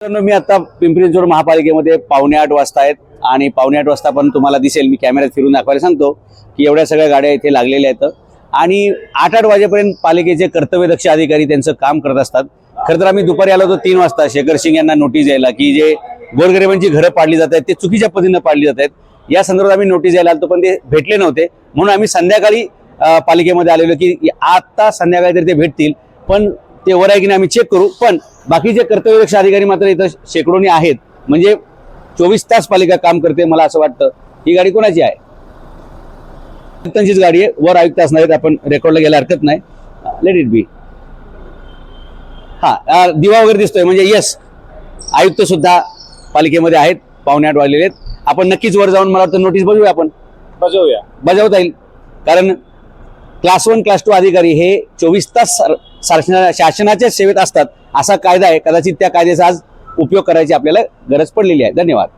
मी आता पिंपरी चिंचवड महापालिकेमध्ये पावणे आठ वाजता आहेत आणि पावणे आठ वाजता पण तुम्हाला दिसेल मी कॅमेऱ्यात फिरून दाखवायला सांगतो की एवढ्या सगळ्या गाड्या इथे लागलेल्या आहेत. आणि आठ आठ वाजेपर्यंत पालिकेचे कर्तव्यदक्ष अधिकारी त्यांचं काम करत असतात. खरं तर आम्ही दुपारी आलो होतो तीन वाजता. शेखर सिंग यांना नोटीस यायला की जे गोरगरिबांची घरं पाडली जात आहेत ते चुकीच्या पद्धतीनं पाडली जात आहेत. या संदर्भात आम्ही नोटीस यायला आलो पण ते भेटले नव्हते. म्हणून आम्ही संध्याकाळी पालिकेमध्ये आलेलो की आता संध्याकाळी तरी ते भेटतील. पण ते वर आहे की नाही आम्ही चेक करू. पण बाकीचे कर्तव्यदक्ष अधिकारी मात्र इथं शेकडोनी आहेत. म्हणजे चोवीस तास पालिका काम करते मला असं वाटतं. ही गाडी कोणाची आहे? आयुक्तांचीच गाडी आहे. वर आयुक्त असणार आहेत. आपण रेकॉर्डला गेला हरकत नाही. लेट इट बी हा दिवा वगैरे दिसतोय. म्हणजे येस आयुक्त सुद्धा पालिकेमध्ये आहेत. पावणे आठ वाजलेले आहेत. आपण नक्कीच वर जाऊन मला वाटतं नोटीस बजवूया आपण. बजावूया. बजावता येईल. कारण क्लास वन क्लास टू अधिकारी हे चोवीस तास शासना शासनाच्या सेवेत असतात असा कायदा आहे. कदाचित त्या कायद्याचा आज उपयोग करायची आपल्याला गरज पडलेली आहे. धन्यवाद.